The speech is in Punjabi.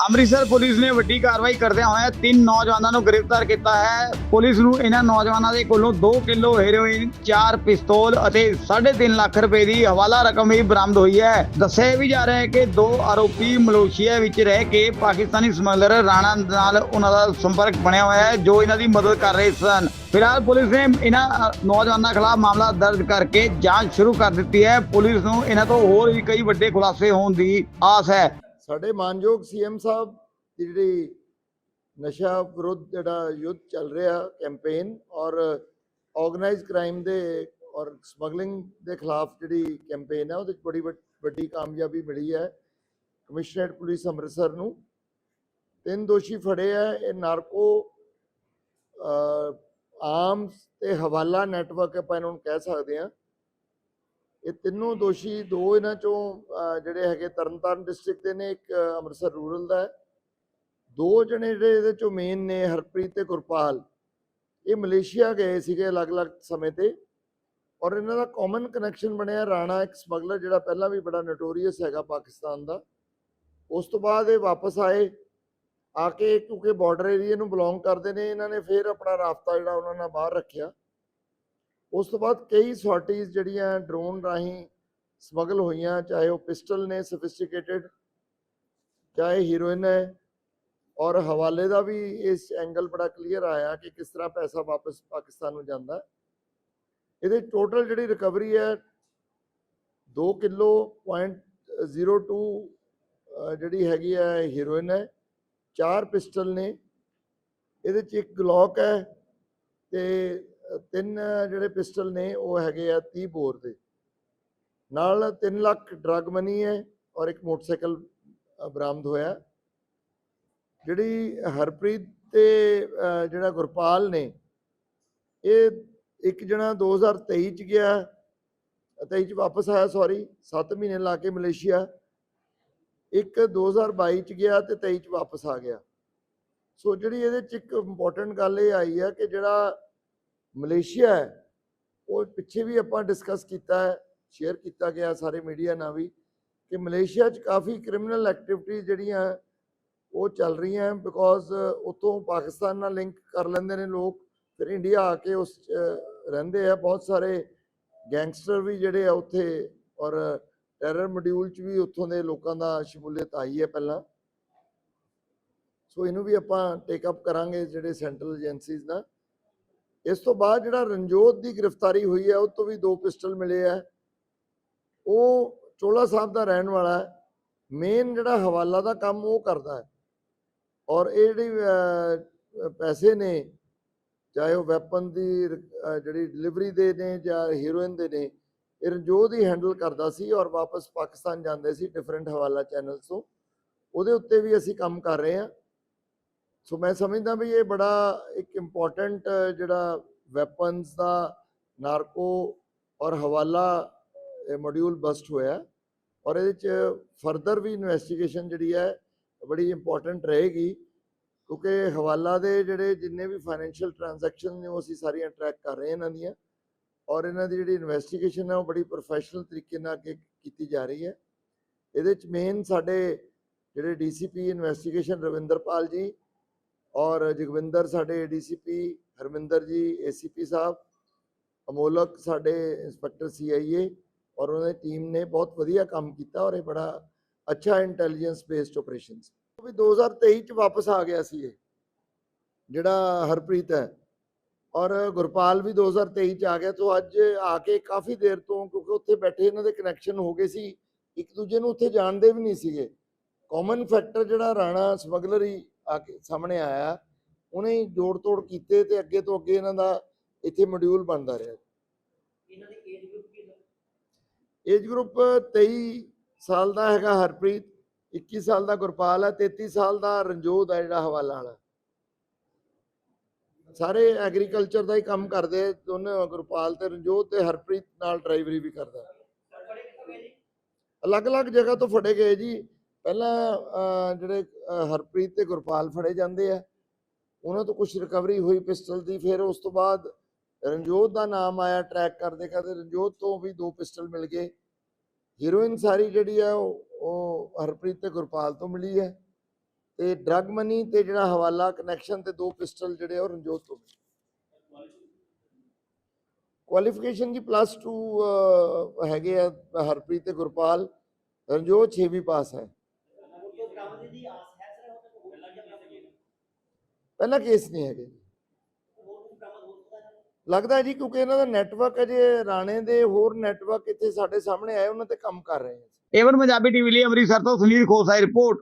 ਅੰਮ੍ਰਿਤਸਰ ਪੁਲਿਸ ਨੇ ਵੱਡੀ ਕਾਰਵਾਈ ਕਰਦਿਆਂ ਹੋਇਆ ਤਿੰਨ ਨੌਜਵਾਨਾਂ ਨੂੰ ਗ੍ਰਿਫਤਾਰ ਕੀਤਾ ਹੈ। ਪੁਲਿਸ ਨੂੰ ਇਹਨਾਂ ਨੌਜਵਾਨਾਂ ਦੇ ਕੋਲੋਂ 2 ਕਿਲੋ ਹੈਰੋਇਨ 4 ਪਿਸਤੌਲ ਅਤੇ 3.5 ਲੱਖ ਰੁਪਏ ਦੀ ਹਵਾਲਾ ਰਕਮ ਵੀ ਬਰਾਮਦ ਹੋਈ ਹੈ। ਦੱਸਿਆ ਵੀ ਜਾ ਰਿਹਾ ਹੈ ਕਿ ਦੋ ਆਰੋਪੀ ਮਲੇਸ਼ੀਆ ਵਿੱਚ ਰਹਿ ਕੇ ਪਾਕਿਸਤਾਨੀ ਸਮਗਲਰ ਰਾਣਾ ਨਾਲ ਉਹਨਾਂ ਦਾ ਸੰਪਰਕ ਬਣਿਆ ਹੋਇਆ ਹੈ, ਜੋ ਇਹਨਾਂ ਦੀ ਮਦਦ ਕਰ ਰਹੇ ਸਨ। ਫਿਲਹਾਲ ਪੁਲਿਸ ਨੇ ਇਹਨਾਂ ਨੌਜਵਾਨਾਂ ਖਿਲਾਫ ਮਾਮਲਾ ਦਰਜ ਕਰਕੇ ਜਾਂਚ ਸ਼ੁਰੂ ਕਰ ਦਿੱਤੀ ਹੈ। ਪੁਲਿਸ ਨੂੰ ਇਹਨਾਂ ਤੋਂ ਹੋਰ ਵੀ ਕਈ ਵੱਡੇ ਖੁਲਾਸੇ ਹੋਣ ਦੀ ਆਸ ਹੈ। ਸਾਡੇ ਮਾਨਯੋਗ ਸੀਐਮ ਸਾਹਿਬ ਦੀ ਜਿਹੜੀ ਨਸ਼ਾ ਵਿਰੁੱਧ ਜਿਹੜਾ ਯੁੱਧ ਚੱਲ ਰਿਹਾ ਕੈਂਪੇਨ ਔਰ ਆਰਗੇਨਾਈਜ਼ਡ ਕ੍ਰਾਈਮ ਦੇ ਔਰ ਸਮਗਲਿੰਗ ਦੇ ਖਿਲਾਫ ਜਿਹੜੀ ਕੈਂਪੇਨ ਹੈ, ਉਹਦੇ ਵਿੱਚ ਬੜੀ ਵੱਡ- ਵੱਡੀ ਕਾਮਯਾਬੀ ਮਿਲੀ ਹੈ ਕਮਿਸ਼ਨਰੇਟ ਪੁਲਿਸ ਅੰਮ੍ਰਿਤਸਰ ਨੂੰ। ਤਿੰਨ ਦੋਸ਼ੀ ਫੜੇ ਆ ਇਹ ਨਾਰਕੋ ਆਰਮਸ ਤੇ ਹਵਾਲਾ ਨੈਟਵਰਕ ਆਪਾਂ ਇਹਨਾਂ ਨੂੰ ਕਹਿ ਸਕਦੇ ਆ ਇਹ ਤਿੰਨੋਂ ਦੋਸ਼ੀ ਦੋ ਇਹਨਾਂ ਚੋਂ ਜਿਹੜੇ ਹੈਗੇ ਤਰਨਤਾਰਨ ਡਿਸਟ੍ਰਿਕਟ ਦੇ ਨੇ, ਇੱਕ ਅੰਮ੍ਰਿਤਸਰ ਰੂਰਲ ਦਾ ਹੈ। ਦੋ ਜਣੇ ਜਿਹੜੇ ਇਹਦੇ ਚੋਂ ਮੇਨ ਨੇ, ਹਰਪ੍ਰੀਤ ਤੇ ਗੁਰਪਾਲ। ਇਹ ਮਲੇਸ਼ੀਆ ਗਏ ਸੀਗੇ ਅਲੱਗ-ਅਲੱਗ ਸਮੇਂ ਤੇ ਔਰ ਇਹਨਾਂ ਦਾ ਕਾਮਨ ਕਨੈਕਸ਼ਨ ਬਣਿਆ ਰਾਣਾ ਇੱਕ ਸਮਗਲਰ ਜਿਹੜਾ ਪਹਿਲਾਂ ਵੀ ਬੜਾ ਨੋਟੋਰੀਅਸ ਹੈਗਾ ਪਾਕਿਸਤਾਨ ਦਾ। ਉਸ ਤੋਂ ਬਾਅਦ ਇਹ ਵਾਪਸ ਆਏ, ਆ ਕੇ ਕਿਉਂਕਿ ਬਾਰਡਰ ਏਰੀਆ ਨੂੰ ਬਿਲੋਂਗ ਕਰਦੇ ਨੇ, ਇਹਨਾਂ ਨੇ ਫਿਰ ਆਪਣਾ ਰਾਬਤਾ ਜਿਹੜਾ ਉਹਨਾਂ ਨਾਲ ਬਾਹਰ ਰੱਖਿਆ। ਉਸ ਤੋਂ ਬਾਅਦ ਕਈ ਸੌਰਟੀਜ਼ ਜਿਹੜੀਆਂ ਡਰੋਨ ਰਾਹੀਂ ਸਮਗਲ ਹੋਈਆਂ, ਚਾਹੇ ਉਹ ਪਿਸਟਲ ਨੇ, ਸੋਫਿਸਟੀਕੇਟਿਡ, ਚਾਹੇ ਹੀਰੋਇਨ ਹੈ ਔਰ ਹਵਾਲੇ ਦਾ ਵੀ ਇਸ ਐਂਗਲ ਬੜਾ ਕਲੀਅਰ ਆਇਆ ਕਿ ਕਿਸ ਤਰ੍ਹਾਂ ਪੈਸਾ ਵਾਪਸ ਪਾਕਿਸਤਾਨ ਨੂੰ ਜਾਂਦਾ। ਇਹਦੇ ਟੋਟਲ ਜਿਹੜੀ ਰਿਕਵਰੀ ਹੈ 2 ਕਿਲੋ ਪੁਆਇੰਟ 02 ਅਹ, ਜਿਹੜੀ ਹੈਗੀ ਹੈ, ਹੀਰੋਇਨ ਹੈ, ਚਾਰ ਪਿਸਟਲ ਨੇ, ਇਹਦੇ ਚ ਇੱਕ ਗਲੌਕ ਹੈ, ਤੇ ਤਿੰਨ ਜਿਹੜੇ ਪਿਸਟਲ ਨੇ, ਉਹ ਹੈਗੇ ਆ 30 ਬੋਰ ਦੇ। ਨਾਲ 3 ਲੱਖ ਡਰਗ ਮਨੀ ਹੈ ਔਰ ਇੱਕ ਮੋਟਰਸਾਈਕਲ ਬਰਾਮਦ ਹੋਇਆ। ਜਿਹੜੀ ਹਰਪ੍ਰੀਤ ਤੇ ਜਿਹੜਾ ਗੁਰਪਾਲ ਨੇ, ਇਹ ਇੱਕ ਜਣਾ 2023 ਚ ਗਿਆ 23 ਚ ਵਾਪਸ ਆਇਆ ਸੌਰੀ 7 ਮਹੀਨੇ ਲਾ ਕੇ ਮਲੇਸ਼ੀਆ। ਇੱਕ 2022 ਚ ਗਿਆ ਤੇ 23 ਚ ਵਾਪਸ ਆ ਗਿਆ। ਸੋ ਜਿਹੜੀ ਇਹਦੇ ਚ ਇੱਕ ਇੰਪੋਰਟੈਂਟ ਗੱਲ ਇਹ ਆਈ ਹੈ ਕਿ ਜਿਹੜਾ ਮਲੇਸ਼ੀਆ ਹੈ, ਉਹ ਪਿੱਛੇ ਵੀ ਆਪਾਂ ਡਿਸਕਸ ਕੀਤਾ ਹੈ ਸ਼ੇਅਰ ਕੀਤਾ ਗਿਆ ਸਾਰੇ ਮੀਡੀਆ ਨਾਲ ਵੀ ਕਿ ਮਲੇਸ਼ੀਆ 'ਚ ਕਾਫੀ ਕ੍ਰਿਮੀਨਲ ਐਕਟੀਵਿਟੀਜ਼ ਜਿਹੜੀਆਂ ਉਹ ਚੱਲ ਰਹੀਆਂ ਬਿਕੋਜ਼ ਉਤੋਂ ਪਾਕਿਸਤਾਨ ਨਾਲ ਲਿੰਕ ਕਰ ਲੈਂਦੇ ਨੇ ਲੋਕ, ਫਿਰ ਇੰਡੀਆ ਆ ਕੇ ਉਸ 'ਚ ਰਹਿੰਦੇ ਆ, ਬਹੁਤ ਸਾਰੇ ਗੈਂਗਸਟਰ ਵੀ ਜਿਹੜੇ ਆ ਉੱਥੇ ਔਰ ਟੈਰਰ ਮੋਡਿਊਲ 'ਚ ਵੀ ਉੱਥੋਂ ਦੇ ਲੋਕਾਂ ਦਾ ਸ਼ਮੂਲੀਅਤ ਆਈ ਹੈ ਪਹਿਲਾਂ। ਸੋ ਇਹਨੂੰ ਵੀ ਆਪਾਂ ਟੇਕ ਅਪ ਕਰਾਂਗੇ ਜਿਹੜੇ ਸੈਂਟਰਲ ਏਜੰਸੀਜ਼ ਨਾਲ। ਇਸ ਤੋਂ ਬਾਅਦ ਜਿਹੜਾ ਰਣਜੋਤ ਦੀ ਗ੍ਰਿਫਤਾਰੀ ਹੋਈ ਹੈ, ਉਹ ਤੋਂ ਵੀ ਦੋ ਪਿਸਟਲ ਮਿਲੇ ਆ ਉਹ ਚੋਲਾ ਸਾਹਿਬ ਦਾ ਰਹਿਣ ਵਾਲਾ ਹੈ। ਮੇਨ ਜਿਹੜਾ ਹਵਾਲਾ ਦਾ ਕੰਮ ਉਹ ਕਰਦਾ ਹੈ। ਔਰ ਇਹ ਜਿਹੜੀ ਪੈਸੇ ਨੇ, ਚਾਹੇ ਉਹ ਵੈਪਨ ਦੀ ਜਿਹੜੀ ਡਿਲੀਵਰੀ ਦੇ ਨੇ ਜਾਂ ਹੀਰੋਇਨ ਦੇ ਨੇ, ਇਹ ਰਣਜੋਤ ਹੀ ਹੈਂਡਲ ਕਰਦਾ ਸੀ ਔਰ ਵਾਪਸ ਪਾਕਿਸਤਾਨ ਜਾਂਦੇ ਸੀ ਡਿਫਰੈਂਟ ਹਵਾਲਾ ਚੈਨਲਸ ਤੋਂ। ਉਹਦੇ ਉੱਤੇ ਵੀ ਅਸੀਂ ਕੰਮ ਕਰ ਰਹੇ ਹਾਂ। ਸੋ ਮੈਂ ਸਮਝਦਾ ਵੀ ਇਹ ਬੜਾ ਇੱਕ ਇੰਪੋਰਟੈਂਟ ਜਿਹੜਾ ਵੈਪਨਸ ਦਾ ਨਾਰਕੋ ਔਰ ਹਵਾਲਾ ਮੋਡਿਊਲ ਬਸਟ ਹੋਇਆ ਔਰ ਇਹਦੇ ਚ ਫਰਦਰ ਵੀ ਇਨਵੈਸਟੀਗੇਸ਼ਨ ਜਿਹੜੀ ਹੈ ਬੜੀ ਇੰਪੋਰਟੈਂਟ ਰਹੇਗੀ ਕਿਉਂਕਿ ਹਵਾਲਾ ਦੇ ਜਿਹੜੇ ਜਿੰਨੇ ਵੀ ਫਾਈਨੈਂਸ਼ੀਅਲ ਟ੍ਰਾਂਜੈਕਸ਼ਨ ਨੇ ਉਹ ਅਸੀਂ ਸਾਰੀਆਂ ਟਰੈਕ ਕਰ ਰਹੇ ਇਹਨਾਂ ਦੀਆਂ ਔਰ ਇਹਨਾਂ ਦੀ ਜਿਹੜੀ ਇਨਵੈਸਟੀਗੇਸ਼ਨ ਹੈ ਉਹ ਬੜੀ ਪ੍ਰੋਫੈਸ਼ਨਲ ਤਰੀਕੇ ਨਾਲ ਅੱਗੇ ਕੀਤੀ ਜਾ ਰਹੀ ਹੈ ਇਹਦੇ ਚ ਮੇਨ ਸਾਡੇ ਜਿਹੜੇ ਡੀਸੀਪੀ ਇਨਵੈਸਟੀਗੇਸ਼ਨ ਰਵਿੰਦਰਪਾਲ ਜੀ ਔਰ ਜਗਵਿੰਦਰ ਸਾਡੇ ਡੀਸੀਪੀ, ਹਰਮਿੰਦਰ ਜੀ, ਏਸੀਪੀ ਸਾਹਿਬ, ਅਮੋਲਕ ਸਾਡੇ ਇੰਸਪੈਕਟਰ ਸੀਆਈਏ ਔਰ ਉਹਨਾਂ ਦੀ ਟੀਮ ਨੇ ਬਹੁਤ ਵਧੀਆ ਕੰਮ ਕੀਤਾ ਔਰ ਇਹ ਬੜਾ ਅੱਛਾ ਇੰਟੈਲੀਜੈਂਸ ਬੇਸਡ ਆਪਰੇਸ਼ਨ ਸੀ ਉਹ ਵੀ 2023 ਚ ਵਾਪਸ ਆ ਗਿਆ ਸੀ ਇਹ, ਜਿਹੜਾ ਹਰਪ੍ਰੀਤ ਹੈ। ਔਰ ਗੁਰਪਾਲ ਵੀ 2023 ਚ ਆ ਗਿਆ, ਤੋਂ ਅੱਜ ਆ ਕੇ ਕਾਫੀ ਦੇਰ ਤੋਂ ਕਿਉਂਕਿ ਉੱਥੇ ਬੈਠੇ ਇਹਨਾਂ ਦੇ ਕਨੈਕਸ਼ਨ ਹੋ ਗਏ ਸੀ, ਇੱਕ ਦੂਜੇ ਨੂੰ ਉੱਥੇ ਜਾਣਦੇ ਵੀ ਨਹੀਂ ਸੀਗੇ। ਕਾਮਨ ਫੈਕਟਰ ਜਿਹੜਾ ਰਾਣਾ ਸਮਗਲਰ ਆ ਕੇ ਸਾਹਮਣੇ ਆਇਆ ਉਹਨੇ ਹੀ ਜੋੜ ਤੋੜ ਕੀਤੇ ਤੇ ਅੱਗੇ ਤੋਂ ਅੱਗੇ ਇਹਨਾਂ ਦਾ ਇੱਥੇ ਮੋਡਿਊਲ ਬਣਦਾ ਰਿਹਾ। ਇਹਨਾਂ ਦੀ ਏਜ ਗਰੁੱਪ ਕੀ ਹੈ ਏਜ ਗਰੁੱਪ 23 ਸਾਲ ਦਾ ਹੈਗਾ ਹਰਪ੍ਰੀਤ 21 ਸਾਲ ਦਾ ਗੁਰਪਾਲ ਹੈ 33 ਸਾਲ ਦਾ ਰਣਜੋਤ ਹੈ ਜਿਹੜਾ ਹਵਾਲਾ ਵਾਲਾ। ਸਾਰੇ ਐਗਰੀਕਲਚਰ ਦਾ ਹੀ ਕੰਮ ਕਰਦੇ ਦੋਨੇ ਗੁਰਪਾਲ ਤੇ ਰਣਜੋਤ ਤੇ ਹਰਪ੍ਰੀਤ ਨਾਲ ਡਰਾਈਵਰੀ ਵੀ ਕਰਦਾ। ਅਲੱਗ-ਅਲੱਗ ਜਗ੍ਹਾ ਤੋਂ ਫੜੇ ਗਏ ਜੀ। ਪਹਿਲਾਂ ਜਿਹੜੇ ਹਰਪ੍ਰੀਤ ਤੇ ਗੁਰਪਾਲ ਫੜੇ ਜਾਂਦੇ ਆ, ਉਹਨਾਂ ਤੋਂ ਕੁਝ ਰਿਕਵਰੀ ਹੋਈ ਪਿਸਟਲ ਦੀ, ਫਿਰ ਉਸ ਤੋਂ ਬਾਅਦ ਰਣਜੋਤ ਦਾ ਨਾਮ ਆਇਆ ਟਰੈਕ ਕਰਦੇ ਕਰਦੇ, ਰਣਜੋਤ ਤੋਂ ਵੀ ਦੋ ਪਿਸਟਲ ਮਿਲ ਗਏ। ਹੀਰੋਇਨ ਸਾਰੀ ਜਿਹੜੀ ਆ, ਉਹ ਉਹ ਹਰਪ੍ਰੀਤ ਤੇ ਗੁਰਪਾਲ ਤੋਂ ਮਿਲੀ ਹੈ ਤੇ ਡਰੱਗ ਮਨੀ ਤੇ ਜਿਹੜਾ ਹਵਾਲਾ ਕਨੈਕਸ਼ਨ ਤੇ ਦੋ ਪਿਸਟਲ ਜਿਹੜੇ ਉਹ ਰਣਜੋਤ ਤੋਂ ਮਿਲੇ। ਕੁਆਲੀਫਿਕੇਸ਼ਨ ਜੀ ਪਲੱਸ 2 ਹੈਗੇ ਆ ਹਰਪ੍ਰੀਤ ਤੇ ਗੁਰਪਾਲ, ਰਣਜੋਤ 6ਵੀਂ ਪਾਸ ਹੈ ਉਹ ਤੋਂ ਬਰਾਮਦੀ ਦੀ ਆਸ ਹੈ ਸਰ ਉਹ ਤੋਂ ਹੋਰ ਲੱਗਿਆ ਬਰਾਮਦ ਹੋਈ ਪਹਿਲਾ ਕੇਸ ਨਹੀਂ ਹੈਗੇ। ਲੱਗਦਾ ਜੀ ਕਿਉਂਕਿ ਇਹਨਾਂ ਦਾ ਨੈਟਵਰਕ ਅਜੇ ਰਾਣੇ ਦੇ ਹੋਰ ਨੈਟਵਰਕ ਇੱਥੇ ਸਾਡੇ ਸਾਹਮਣੇ ਆਏ, ਉਹਨਾਂ ਤੇ ਕੰਮ ਕਰ ਰਹੇ ਆ। ਏਵਨ ਪੰਜਾਬੀ ਟੀਵੀ ਲਈ ਅੰਮ੍ਰਿਤਸਰ ਤੋਂ ਸੁਨੀਲ ਖੋਸਾ ਦੀ ਰਿਪੋਰਟ।